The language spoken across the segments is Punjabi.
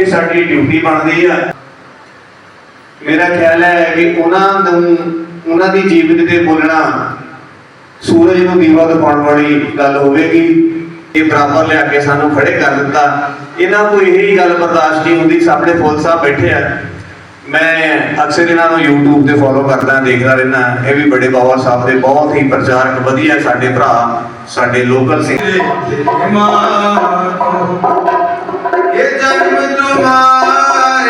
ਇਹ ਸਾਡੀ ਡਿਊਟੀ ਬਣਦੀ ਆ। ਮੇਰਾ ਖਿਆਲ ਹੈ ਕਿ ਉਹਨਾਂ ਨੂੰ, ਉਹਨਾਂ ਦੀ ਜੀਵਨ ਤੇ ਬੋਲਣਾ ਸੂਰਜ ਨੂੰ ਦੀਵਾ ਦਿਖਾਉਣ ਵਾਲੀ ਗੱਲ ਹੋਵੇਗੀ। ਇਹ ਬਰਾਬਰ ਲਿਆ ਕੇ ਸਾਨੂੰ ਖੜੇ ਕਰ ਦਿੱਤਾ। ਇਹਨਾਂ ਕੋਈ ਇਹੀ ਗੱਲ ਬਰਦਾਸ਼ਤ ਨਹੀਂ ਹੁੰਦੀ, ਸਾਹਮਣੇ ਫੁੱਲ ਸਾਹਿਬ ਬੈਠੇ ਆ। ਮੈਂ ਅਕਸਰ ਇਹਨਾਂ ਨੂੰ YouTube ਤੇ ਫੋਲੋ ਕਰਦਾ, ਦੇਖਦਾ ਰਹਿੰਦਾ। ਇਹ ਵੀ ਬੜੇ ਬਾਬਾ ਸਾਹਿਬ ਦੇ ਬਹੁਤ ਹੀ ਪ੍ਰਚਾਰਕ, ਵਧੀਆ ਸਾਡੇ ਭਰਾ, ਸਾਡੇ ਲੋਕਲ ਸਿੰਘ। ਇਹ ਜਨਮ তোমার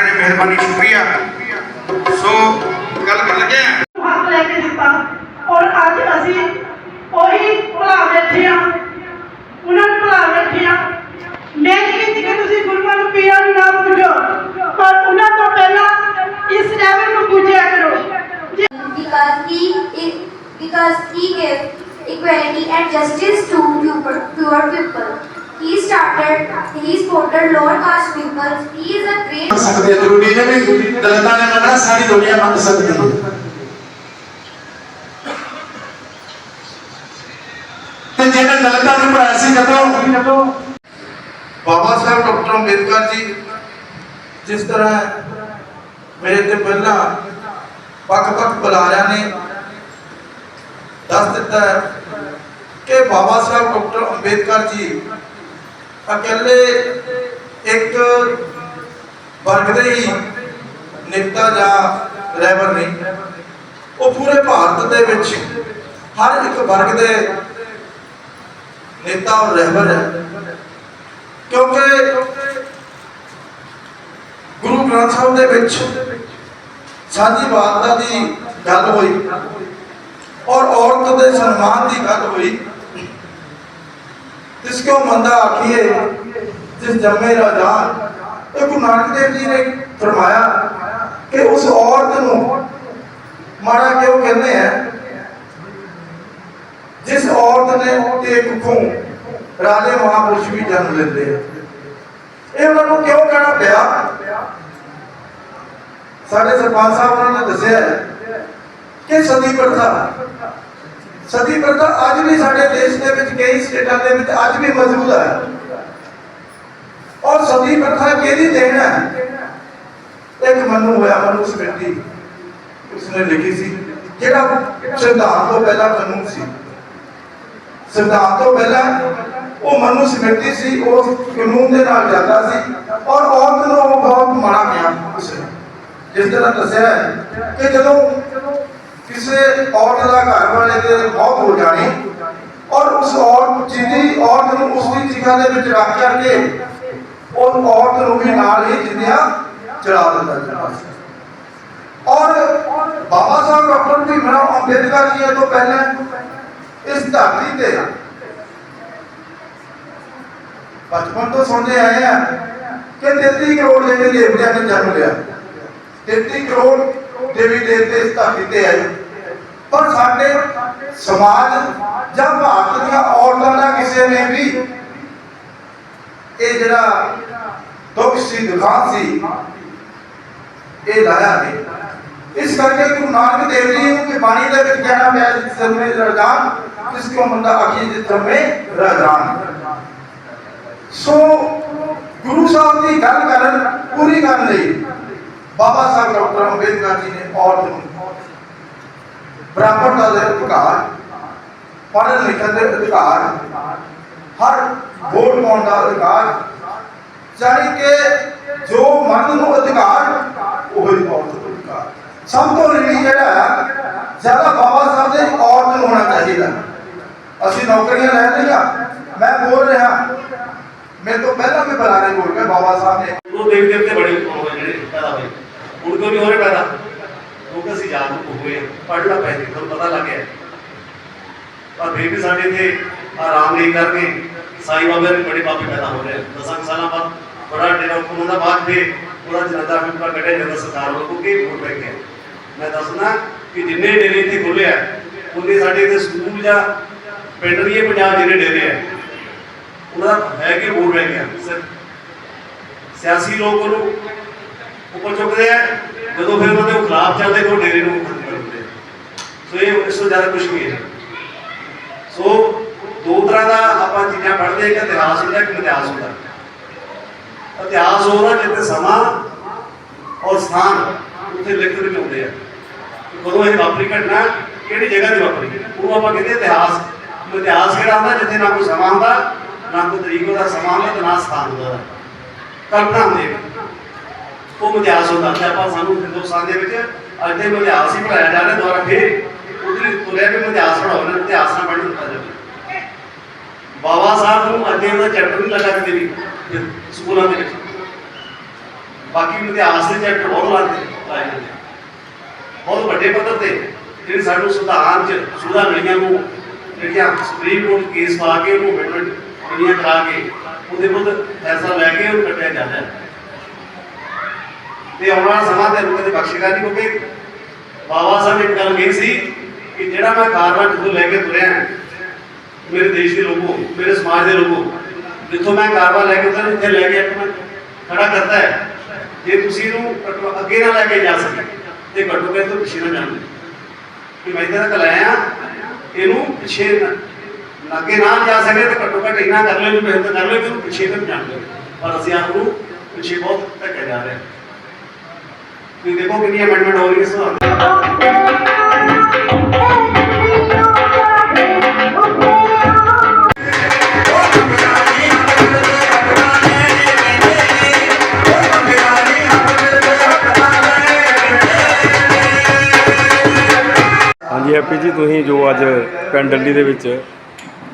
ਰਹੇ ਨੇ ਮਿਹਰਬਾਨੀ ਸ਼ੁਕਰੀਆ। ਸੋ ਗੱਲ ਕਰ ਲੱਗੇ ਹਾਂ ਹੱਕ ਲੈ ਕੇ ਦਿੱਤਾ। ਔਰ ਅੱਜ ਅਸੀਂ ਉਹੀ ਭੁਲਾ ਬੈਠੇ ਆ। ਉਹਨਾਂ ਨੂੰ ਭੁਲਾ ਬੈਠੇ ਆ। ਮੈਂ ਨਹੀਂ ਕਹਿੰਦੀ ਕਿ ਤੁਸੀਂ ਗੁਰੂਆਂ ਨੂੰ ਪੀਰਾਂ ਨੂੰ ਨਾ ਪੂਜੋ ਪਰ ਉਹਨਾਂ ਤੋਂ ਪਹਿਲਾਂ ਇਸ ਲੈਵਲ ਨੂੰ ਪੂਜਿਆ ਕਰੋ। ਜੇ because he because he gave equality and justice to pure, pure people. He started, he supported lower caste people. He is a great ਮੰਨ ਸਕਦੇ ਆ। ਜ਼ਰੂਰੀ ਨਹੀਂ ਵੀ ਦਲਿਤਾਂ ਨੇ ਮੰਨਣਾ ਸਾਰੀ ਦੁਨੀਆ ਮੰਨ ਸਕਦੀ ਹੈ ਤੇ ਜਿਹਨੇ ਦਲਿਤਾਂ ਨੂੰ ਪੜਾਇਆ ਸੀ ਕਦੋਂ ਬਾਬਾ ਸਾਹਿਬ ਡਾਕਟਰ ਅੰਬੇਦਕਰ ਜੀ ਜਿਸ ਤਰ੍ਹਾਂ ਮੇਰੇ ਤੇ ਪਹਿਲਾਂ ਵੱਖ-ਵੱਖ ਬੁਲਾਰਿਆਂ ਨੇ ਦੱਸ ਦਿੱਤਾ ਹੈ ਕਿ ਬਾਬਾ ਸਾਹਿਬ ਡਾਕਟਰ ਅੰਬੇਦਕਰ ਜੀ ਇਕੱਲੇ ਇੱਕ ਵਰਗ ਦੇ ਹੀ ਨੇਤਾ ਜਾਂ ਰਹਿਬਰ ਨਹੀਂ। ਉਹ ਪੂਰੇ ਭਾਰਤ ਦੇ ਵਿੱਚ ਹਰ ਇੱਕ ਵਰਗ ਦੇ ਨੇਤਾ ਔਰ ਰਹਿਬਰ ਹੈ। ਕਿਉਂਕਿ ਗੁਰੂ ਗ੍ਰੰਥ ਸਾਹਿਬ ਦੇ ਵਿੱਚ ਸਾਂਝੀ ਸਾਂਝੀਵਾਲਤਾ ਦੀ ਗੱਲ ਹੋਈ ਔਰ ਔਰਤ ਦੇ ਸਨਮਾਨ ਦੀ ਗੱਲ ਹੋਈ। ਜਿਸ ਕੋ ਮੰਦਾ ਆਖੀਏ, ਜਿਸ ਜੰਮੇ ਰਾਜਾਨ ਇਹ ਗੁਰੂ ਨਾਨਕ ਦੇਵ ਜੀ ਨੇ ਫਰਮਾਇਆ ਕਿ ਉਸ ਔਰਤ ਨੂੰ ਮਾੜਾ ਕਿਉਂ ਕਹਿੰਦੇ ਆ? ਜਿਸ ਔਰਤ ਨੇ ਤੇ ਕੁੱਖੋਂ ਰਾਜੇ ਮਹਾਪੁਰਸ਼ ਵੀ ਜਨਮ ਲੈਂਦੇ ਆ। ਇਹ ਉਹਨਾਂ ਨੂੰ ਕਿਉਂ ਕਹਿਣਾ ਪਿਆ? ਸਾਡੇ ਸਰਪੰਚ ਸਾਹਿਬ ਉਹਨਾਂ ਨੇ ਦੱਸਿਆ ਹੈ ਕਿ ਸਤੀ ਪ੍ਰਥਾ ਸਤੀ ਪ੍ਰਥਾ ਅੱਜ ਵੀ ਸਾਡੇ ਦੇਸ਼ ਦੇ ਵਿੱਚ ਕਈ ਸਟੇਟਾਂ ਦੇ ਵਿੱਚ ਅੱਜ ਵੀ ਮੌਜੂਦ ਹੈ ਔਰ ਸਤੀ ਪ੍ਰਥਾ ਕਿਹਦੀ ਦੇਣ ਹੈ? ਇੱਕ ਮਨੂ ਹੋਇਆ, ਮਨੂ ਸਮਿਤੀ। ਉਸਨੇ ਲਿਖੀ ਸੀ, ਜਿਹੜਾ ਸੰਵਿਧਾਨ ਤੋਂ ਪਹਿਲਾਂ ਕਾਨੂੰਨ ਸੀ। ਸੰਵਿਧਾਨ ਤੋਂ ਪਹਿਲਾਂ ਉਹ ਮਨੂ ਸਮਿਤੀ ਸੀ ਉਸ ਕਾਨੂੰਨ ਦੇ ਨਾਲ ਜਾਂਦਾ ਸੀ ਔਰ ਔਰਤ ਨੂੰ ਉਹ ਬਹੁਤ ਮਾੜਾ ਗਿਆ ਉਸਨੇ। ਜਿਸ ਤਰ੍ਹਾਂ ਦੱਸਿਆ ਕਿ ਜਦੋਂ ਕਿਸੇ ਔਰਤ ਦਾ ਘਰ ਵਾਲੇ ਦੇ ਹੋ ਜਾਣੀ ਔਰ ਉਸ ਔਰਤ ਜਿਹਦੀ ਔਰਤ ਨੂੰ ਉਸ ਦੀ ਜਗ੍ਹਾ ਦੇ ਵਿੱਚ ਰੱਖ ਕਰਕੇ ਉਹ ਔਰਤ ਨੂੰ ਵੀ ਨਾਲ ਹੀ ਜਿੰਦਿਆਂ ਚੜਾ ਦਿੱਤਾ ਜਾਂਦਾ ਔਰ ਬਾਬਾ ਸਾਹਿਬ ਡਾਕਟਰ ਭੀਮਰਾਓ ਅੰਬੇਦਕਰ ਜੀ ਤੋਂ ਪਹਿਲਾਂ ਇਸ ਧਰਤੀ ਤੇ ਬਚਪਨ ਤੋਂ ਸੁਣਦੇ ਆਏ ਆ ਕਿ 33 ਕਰੋੜ ਦੇਵੀ ਦੇਵਤਿਆਂ ਨੇ ਜਨਮ ਲਿਆ। 33 ਕਰੋੜ ਦੇਵੀ ਦੇਵਤੇ ਇਸ ਧਰਤੀ ਤੇ ਆਏ। ਪਰ ਸਾਡੇ ਸਮਾਜ ਜਾਂ ਭਾਰਤ ਦੀਆਂ ਔਰਤਾਂ ਦਾ ਕਿਸੇ ਨੇ ਵੀ ਇਹ ਜਿਹੜਾ ਦੁੱਖ ਸੀ ਦੁਖਾਂ ਸੀ, ਇਹ ਲਾਇਆ ਨਹੀਂ। ਇਸ ਕਰਕੇ ਗੁਰੂ ਨਾਨਕ ਦੇਵ ਜੀ ਨੂੰ ਕਿ ਬਾਣੀ ਦੇ ਵਿੱਚ ਕਹਿਣਾ ਪਿਆ ਜਿਸ ਸਮੇਂ ਰਜਾਨ ਜਿਸ ਕੋ ਮੰਦਾ ਆਖੀ ਜਿਸ ਸਮੇਂ ਰਜਾਨ। ਸੋ ਗੁਰੂ ਸਾਹਿਬ ਦੀ ਗੱਲ ਕਰਨ ਪੂਰੀ ਕਰਨ ਲਈ ਬਾਬਾ ਸਾਹਿਬ ਡਾਕਟਰ ਅੰਬੇਦਕਰ ਜੀ ਨੇ ਔਰਤ ਨੂੰ ਬਰਾਬਰਤਾ ਦੇ ਅਧਿਕਾਰ, ਪੜ੍ਹਨ ਲਿਖਣ ਦੇ ਅਧਿਕਾਰ, ਹਰ ਵੋਟ ਪਾਉਣ ਦਾ ਅਧਿਕਾਰ, ਜਾਣੀ ਕਿ ਜੋ ਮਰਦ ਨੂੰ ਅਧਿਕਾਰ, ਉਹ ਹੀ ਔਰਤ ਨੂੰ ਅਧਿਕਾਰ। ਸਭ ਤੋਂ ਰਿਲੀ ਜਿਹੜਾ ਜ਼ਿਆਦਾ ਬਾਬਾ ਸਾਹਿਬ ਦੇ ਔਰਤ ਨੂੰ ਹੋਣਾ ਚਾਹੀਦਾ। ਅਸੀਂ ਨੌਕਰੀਆਂ ਲੈ ਲਈਆਂ ਮੈਂ ਬੋਲ ਰਿਹਾ। ਮੇਰੇ ਤੋਂ ਪਹਿਲਾਂ ਵੀ ਬੁਲਾਰੇ ਬੋਲ ਗਏ ਬਾਬਾ ਸਾਹਿਬ ਨੇ। ਉਹ ਦੇਵ ਦੇਵਤੇ ਬੜੇ ਹੋਏ ਜਿਹੜੇ ਪੈਦਾ ਹੋਏ। ਹੁਣ ਕਿਉਂ ਨਹੀਂ ਪੈਦਾ। ਕਿਉਂਕਿ ਅਸੀਂ ਜਾਗਰੂਕ ਹੋਏ ਪੜ੍ਹਨਾ ਪੈ ਗਿਆ ਤੁਹਾਨੂੰ ਪਤਾ ਲੱਗ ਗਿਆ। ਪਰ ਫਿਰ ਵੀ ਸਾਡੇ ਇੱਥੇ ਆਰਾਮ ਨਹੀਂ ਕਰਕੇ ਸਾਈ ਬਾਬਾ ਦੇ ਬੜੇ ਬਾਬੇ ਪੈਦਾ ਹੋ ਰਹੇ ਆ। ਦਸਾਂ ਕੁ ਸਾਲਾਂ ਬਾਅਦ ਬੜਾ ਡੇਰਾ ਹੁਕਮ ਦਾ ਬਾਅਦ ਫਿਰ ਉਹਦਾ ਜਨਤਾ ਫਿਰਕਾ ਕੱਢਿਆ ਜਾਂਦਾ ਸਰਕਾਰ ਵੱਲੋਂ, ਕਿਉਂਕਿ ਵੋਟ ਪੈ ਗਿਆ ਮੈਂ ਦੱਸਣਾ ਕਿ ਜਿੰਨੇ ਡੇਰੇ ਇੱਥੇ ਖੁੱਲੇ ਆ, ਉਹਨੇ ਸਾਡੇ ਇੱਥੇ ਸਕੂਲ ਜਾਂ ਪਿੰਡ ਨਹੀਂ ਪੰਜਾਬ ਜਿਹੜੇ ਡੇਰੇ ਆ। ਉਹਦਾ ਹੈ ਕਿ ਵੋਟ ਬੈਂਕ ਗਿਆ ਸਿਆਸੀ ਲੋਕ ਉਹਨੂੰ ਉੱਪਰ ਚੁੱਕਦੇ ਆ, ਜਦੋਂ ਫਿਰ ਉਹਨਾਂ ਦੇ ਖਿਲਾਫ ਚੱਲਦੇ ਤਾਂ ਡੇਰੇ ਨੂੰ ਖਤਮ ਕਰ ਦਿੰਦੇ ਸੋ ਇਹ ਇਸ ਤੋਂ ਜ਼ਿਆਦਾ ਕੁਝ ਨਹੀਂ ਹੈ। ਸੋ ਦੋ ਤਰ੍ਹਾਂ ਦਾ ਆਪਾਂ ਚੀਜ਼ਾਂ ਪੜ੍ਹਦੇ ਹਾਂ ਇਤਿਹਾਸ ਹੁੰਦਾ ਕਿ ਇਤਿਹਾਸ ਹੁੰਦਾ। ਇਤਿਹਾਸ ਉਹਦਾ ਜਿੱਥੇ ਸਮਾਂ ਔਰ ਸਥਾਨ ਉੱਥੇ ਲਿਖਤ ਵਿੱਚ ਹੁੰਦੇ ਆ। ਕਦੋਂ ਇਹ ਵਾਪਰੀ ਘਟਨਾ, ਕਿਹੜੀ ਜਗ੍ਹਾ ਤੇ ਵਾਪਰੀ? ਉਹ ਆਪਾਂ ਕਹਿੰਦੇ ਇਤਿਹਾਸ। ਇਤਿਹਾਸ ਕਿਹੜਾ ਹੁੰਦਾ, ਜਿੱਥੇ ਨਾ ਕੋਈ ਸਮਾਂ ਹੁੰਦਾ, ਨਾ ਕੋਈ ਤਰੀਕ ਉਹਦਾ ਸਮਾਂ ਹੁੰਦਾ ਨਾ ਸਥਾਨ ਹੁੰਦਾ। ਕਲਪਨਾ ਹੁੰਦੀ ਹੈ। ਉਹ ਇਤਿਹਾਸ ਹੁੰਦਾ ਤੇ ਆਪਾਂ ਸਾਨੂੰ ਹਿੰਦੁਸਤਾਨ ਦੇ ਵਿੱਚ ਅੱਜ ਦੇ ਇਤਿਹਾਸ ਹੀ ਪੜਾਇਆ ਜਾ ਰਿਹਾ ਦੁਆਰਾ ਫਿਰ ਉਹਦੇ ਤੁਰਿਆ ਵੀ ਇਤਿਹਾਸ ਪੜਾਉਣਾ ਇਤਿਹਾਸ ਨਾਲ ਪੜ੍ਹਨ ਦਿੱਤਾ ਜਾਵੇ ਬਾਬਾ ਸਾਹਿਬ ਨੂੰ ਅੱਗੇ ਉਹਦਾ ਚੈਪਟਰ ਨਹੀਂ ਲੱਗਾ ਕਿਤੇ ਵੀ ਸਕੂਲਾਂ ਦੇ ਵਿੱਚ। ਬਾਕੀ ਇਤਿਹਾਸ ਦੇ ਚੈਪਟਰ ਬਹੁਤ ਲੱਗਦੇ ਲਾਏ ਜਾਂਦੇ। ਬਹੁਤ ਵੱਡੇ ਪੱਧਰ ਤੇ ਜਿਹੜੇ ਸਾਨੂੰ ਸੰਵਿਧਾਨ ਚ ਸੁਧਾ ਮਿਲੀਆਂ ਨੂੰ ਜਿਹੜੀਆਂ ਸੁਪਰੀਮ ਕੋਰਟ ਕੇਸ ਪਾ ਕੇ ਉਹਨੂੰ ਅਮੈਂਡਮੈਂਟ ਕਰਾ ਕੇ, ਉਹਦੇ ਮੁੱਦ ਫੈਸਲਾ ਲੈ ਕੇ ਉਹ ਕੱਟਿਆ ਜਾਂਦਾ। ਹੈ ਤੇ ਆਉਣ ਵਾਲਾ ਸਮਾਂ ਤੇ ਰੁਕੇ ਬਖਸ਼ੇਗਾ ਨਹੀਂ ਕਿਉਂਕਿ ਬਾਬਾ ਸਾਹਿਬ ਇੱਕ ਗੱਲ ਕਹੀ ਸੀ ਕਿ ਜਿਹੜਾ ਮੈਂ ਕਾਰਵਾਂ ਜਦੋਂ ਲੈ ਕੇ ਤੁਰਿਆ ਮੇਰੇ ਦੇਸ਼ ਦੇ ਲੋਕੋ, ਮੇਰੇ ਸਮਾਜ ਦੇ ਲੋਕੋ, ਜਿੱਥੋਂ ਮੈਂ ਕਾਰਵਾ ਲੈ ਕੇ ਉਧਰ ਇੱਥੇ ਲੈ ਕੇ ਇੱਕ ਖੜਾ ਕਰਦਾ ਹੈ। ਜੇ ਤੁਸੀਂ ਇਹਨੂੰ ਘੱਟੋ- ਅੱਗੇ ਨਾ ਲੈ ਕੇ ਜਾ ਸਕੇ ਤੇ ਘੱਟੋ ਘੱਟ ਤੋਂ ਪਿੱਛੇ ਨਾ ਜਾਣਾ। ਕਿ ਮੈਂ ਇੱਥੇ ਤੱਕ ਇਹਨੂੰ ਪਿੱਛੇ ਨਾ, ਅੱਗੇ ਨਾ ਜਾ ਸਕੇ ਤੇ ਘੱਟੋ ਘੱਟ ਇੰਨਾ ਕਰ ਲੈ ਵੀ ਮਿਹਨਤ ਕਰ ਲਿਓ, ਕਿ ਉਹਨੂੰ ਪਿੱਛੇ ਤੱਕ ਜਾਣ ਦਿਓ। ਪਰ ਅਸੀਂ ਆਪ ਨੂੰ ਪਿੱਛੇ ਬਹੁਤ ਧੱਕੇ ਜਾ ਰਹੇ ਤੁਸੀਂ ਦੇਖੋ ਕਿੰਨੀ ਅਮੈਂਡਮੈਂਟ ਹੋ ਰਹੀ ਹੈ ਇਸ ਹਾਂਜੀ ਹੈਪੀ ਜੀ, ਤੁਸੀਂ ਜੋ ਅੱਜ ਪਿੰਡ ਡੱਲੀ ਦੇ ਵਿੱਚ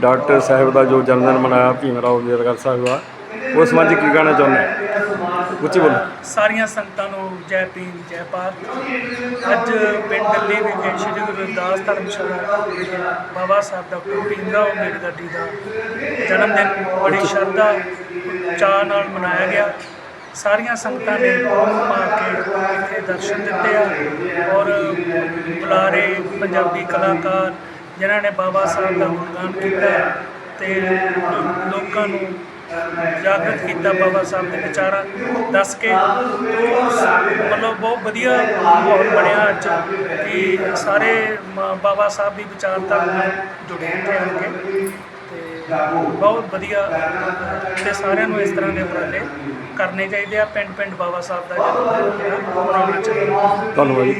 ਡਾਕਟਰ ਸਾਹਿਬ ਦਾ ਜੋ ਜਨਮ ਦਿਨ ਮਨਾਇਆ, ਭੀਮ ਰਾਓ ਅੰਬੇਦਕਰ ਸਾਹਿਬ ਦਾ, ਉਸ ਸੰਬੰਧ 'ਚ ਕੀ ਕਹਿਣਾ ਚਾਹੁੰਦੇ ਉੱਚੀ ਬੋਲੋ। ਸਾਰੀਆਂ ਸੰਗਤਾਂ ਨੂੰ ਜੈ ਭੀਮ ਜੈ ਭਾਰਤ। ਅੱਜ ਪਿੰਡ ਦਿੱਲੀ ਵਿਖੇ ਸ੍ਰੀ ਗੁਰੂ ਰਵਿਦਾਸ ਧਰਮਸ਼ਾਲਾ ਬਾਬਾ ਸਾਹਿਬ ਡਾਕਟਰ ਭੀਮ ਰਾਓ ਅੰਬੇਡਕਰ ਜੀ ਦਾ ਜਨਮ ਦਿਨ ਬੜੀ ਸ਼ਰਧਾ ਚਾਅ ਨਾਲ ਮਨਾਇਆ ਗਿਆ। ਸਾਰੀਆਂ ਸੰਗਤਾਂ ਨੇ ਘੁੰਮ ਕੇ ਇੱਥੇ ਦਰਸ਼ਨ ਦਿੱਤੇ ਆ ਔਰ ਬੁਲਾਰੇ ਪੰਜਾਬੀ ਕਲਾਕਾਰ ਜਿਨ੍ਹਾਂ ਨੇ ਬਾਬਾ ਸਾਹਿਬ ਦਾ ਗੁਣਗਾਨ ਕੀਤਾ ਤੇ ਲੋਕਾਂ ਨੂੰ ਜਾਗਰਤ ਕੀਤਾ ਬਾਬਾ ਸਾਹਿਬ ਦੇ ਵਿਚਾਰਾਂ, ਦੱਸ ਕੇ ਮਤਲਬ ਬਹੁਤ ਵਧੀਆ ਮਾਹੌਲ ਬਣਿਆ ਅੱਜ, ਕਿ ਸਾਰੇ ਬਾਬਾ ਸਾਹਿਬ ਦੀ ਵਿਚਾਰਧਾਰਾ ਨਾਲ ਜੁੜੇ ਇੱਥੇ ਆਣ ਕੇ ਤੇ ਬਹੁਤ ਵਧੀਆ, ਤੇ ਸਾਰਿਆਂ ਨੂੰ ਇਸ ਤਰ੍ਹਾਂ ਦੇ ਉਪਰਾਲੇ ਕਰਨੇ ਚਾਹੀਦੇ ਆ ਪਿੰਡ ਪਿੰਡ ਬਾਬਾ ਸਾਹਿਬ ਦਾ ਜਨਮ ਚਾਹੀਦਾ। ਧੰਨਵਾਦ ਜੀ।